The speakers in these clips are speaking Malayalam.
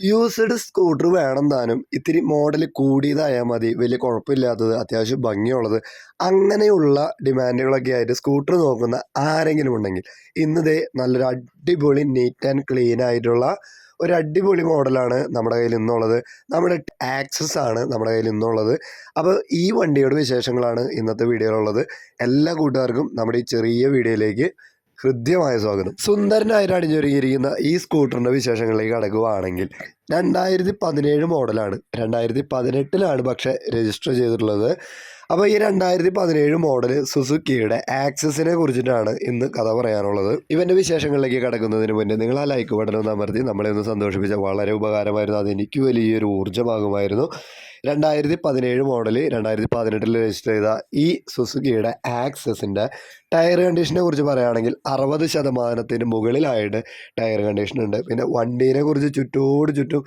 യൂസ്ഡ് സ്കൂട്ടർ വേണം താനും ഇത്തിരി മോഡൽ കൂടിയതായാൽ മതി. വലിയ കുഴപ്പമില്ലാത്തത് അത്യാവശ്യം ഭംഗിയുള്ളത്. അങ്ങനെയുള്ള ഡിമാൻഡുകളൊക്കെ ആയിട്ട് സ്കൂട്ടർ നോക്കുന്ന ആരെങ്കിലും ഉണ്ടെങ്കിൽ ഇന്നതേ നല്ലൊരു അടിപൊളി നീറ്റ് ആൻഡ് ക്ലീൻ ആയിട്ടുള്ള ഒരു അടിപൊളി മോഡലാണ് നമ്മുടെ കയ്യിൽ ഇന്നുള്ളത്. നമ്മുടെ ആക്സസ് ആണ് നമ്മുടെ കയ്യിൽ ഇന്നുള്ളത്. അപ്പോൾ ഈ വണ്ടിയുടെ വിശേഷങ്ങളാണ് ഇന്നത്തെ വീഡിയോയിലുള്ളത് എല്ലാ കൂട്ടുകാർക്കും നമ്മുടെ ഈ ചെറിയ വീഡിയോയിലേക്ക് ഹൃദ്യമായ സ്വാഗതം. സുന്ദരനായിട്ട് അണിഞ്ഞൊരുങ്ങിയിരിക്കുന്ന ഈ സ്കൂട്ടറിന്റെ വിശേഷങ്ങളിലേക്ക് കടക്കുകയാണെങ്കിൽ രണ്ടായിരത്തി പതിനേഴ് മോഡലാണ്. രണ്ടായിരത്തി പതിനെട്ടിലാണ് പക്ഷെ രജിസ്റ്റർ ചെയ്തിട്ടുള്ളത്. അപ്പോൾ ഈ രണ്ടായിരത്തി പതിനേഴ് മോഡൽ സുസുക്കിയുടെ ആക്സസിനെ കുറിച്ചിട്ടാണ് ഇന്ന് കഥ പറയാനുള്ളത്. ഇവന്റെ വിശേഷങ്ങളിലേക്ക് കടക്കുന്നതിന് മുന്നേ നിങ്ങൾ ആ ലൈക്ക് ബട്ടൺ ഒന്ന് അമർത്തി നമ്മളെ ഒന്ന് സന്തോഷിപ്പിച്ച വളരെ ഉപകാരമായിരുന്നു. അത് എനിക്ക് വലിയൊരു ഊർജമാകുമായിരുന്നു. രണ്ടായിരത്തി പതിനേഴ് മോഡൽ രണ്ടായിരത്തി പതിനെട്ടിൽ രജിസ്റ്റർ ചെയ്ത ഈ സുസുക്കിയുടെ ആക്സസിന്റെ ടയർ കണ്ടീഷനെ കുറിച്ച് പറയുകയാണെങ്കിൽ അറുപത് ശതമാനത്തിന് മുകളിലായിട്ട് ടയർ കണ്ടീഷൻ ഉണ്ട്. പിന്നെ വണ്ടീനെ കുറിച്ച് ചുറ്റോട് ചുറ്റും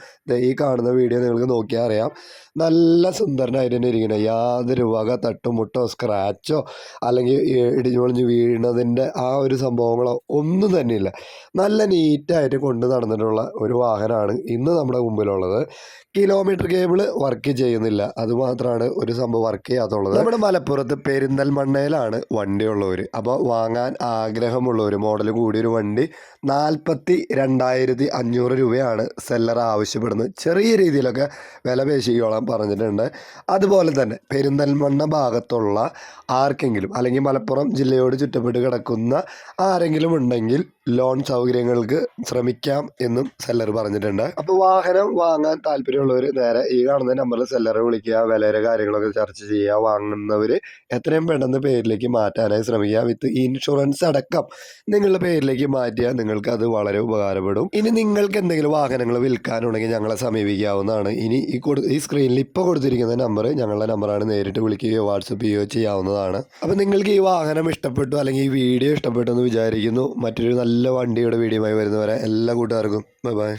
ഈ കാണുന്ന വീഡിയോ നിങ്ങൾക്ക് നോക്കിയാൽ അറിയാം. നല്ല സുന്ദരനായിട്ട് തന്നെ ഇരിക്കുന്നത് യാതൊരു വക തട്ടുമുട്ടോ സ്ക്രാച്ചോ അല്ലെങ്കിൽ ഇടിഞ്ഞൊളിഞ്ഞ് വീഴുന്നതിന്റെ ആ ഒരു സംഭവങ്ങളോ ഒന്നും ഇല്ല നല്ല നീറ്റായിട്ട് കൊണ്ട് നടന്നിട്ടുള്ള ഒരു വാഹനമാണ് ഇന്ന് നമ്മുടെ മുമ്പിലുള്ളത്. കിലോമീറ്റർ കേബിൾ വർക്ക് ചെയ്യുന്നില്ല. അതുമാത്രമാണ് ഒരു സംഭവം വർക്ക് ചെയ്യാത്തുള്ളത്. നമ്മുടെ മലപ്പുറത്ത് പെരിന്തൽമണ്ണയിലാണ് വണ്ടിയുള്ളവർ അപ്പോൾ വാങ്ങാൻ ആഗ്രഹമുള്ളവർ മോഡൽ കൂടിയൊരു വണ്ടി നാൽപ്പത്തി രണ്ടായിരത്തി അഞ്ഞൂറ് രൂപയാണ് സെല്ലർ ആവശ്യപ്പെടുന്നത്. ചെറിയ രീതിയിലൊക്കെ വില പേശിക്കോളാൻ പറഞ്ഞിട്ടുണ്ട്. അതുപോലെ തന്നെ പെരിന്തൽമണ്ണ ഭാഗത്തുള്ള ആർക്കെങ്കിലും അല്ലെങ്കിൽ മലപ്പുറം ജില്ലയോട് ചുറ്റപ്പെട്ട് കിടക്കുന്ന ആരെങ്കിലും ഉണ്ടെങ്കിൽ ലോൺ സൗകര്യങ്ങൾക്ക് ശ്രമിക്കാം എന്നും സെല്ലർ പറഞ്ഞിട്ടുണ്ട്. അപ്പോൾ വാഹനം വാങ്ങാൻ താല്പര്യമുള്ളവർ നേരെ ഈ കാണുന്ന നമ്പറിൽ സെല്ലറെ വിളിക്കുക വിലയുടെ കാര്യങ്ങളൊക്കെ ചർച്ച ചെയ്യുക വാങ്ങുന്നവർ എത്രയും പെട്ടെന്ന് പേരിലേക്ക് മാറ്റാനായി ശ്രമിക്കുക. വിത്ത് ഇൻഷുറൻസ് അടക്കം നിങ്ങളുടെ പേരിലേക്ക് മാറ്റിയാൽ നിങ്ങൾക്ക് അത് വളരെ ഉപകാരപ്പെടും. ഇനി നിങ്ങൾക്ക് എന്തെങ്കിലും വാഹനങ്ങൾ വിൽക്കാനുണ്ടെങ്കിൽ ഞങ്ങളെ സമീപിക്കാവുന്നതാണ്. ഇനി ഈ കൊടു ഈ സ്ക്രീനിൽ ഇപ്പോൾ കൊടുത്തിരിക്കുന്ന നമ്പർ ഞങ്ങളുടെ നമ്പറാണ് നേരിട്ട് വിളിക്കുകയോ വാട്സപ്പ് ചെയ്യുകയോ ചെയ്യാവുന്നതാണ്. അപ്പോൾ നിങ്ങൾക്ക് ഈ വാഹനം ഇഷ്ടപ്പെട്ടു അല്ലെങ്കിൽ ഈ വീഡിയോ ഇഷ്ടപ്പെട്ടു എന്ന് വിചാരിക്കുന്നു. മറ്റൊരു നല്ല വണ്ടിയുടെ വീഡിയോയുമായി വരുന്നവരെ എല്ലാ കൂട്ടുകാർക്കും ബൈ ബൈ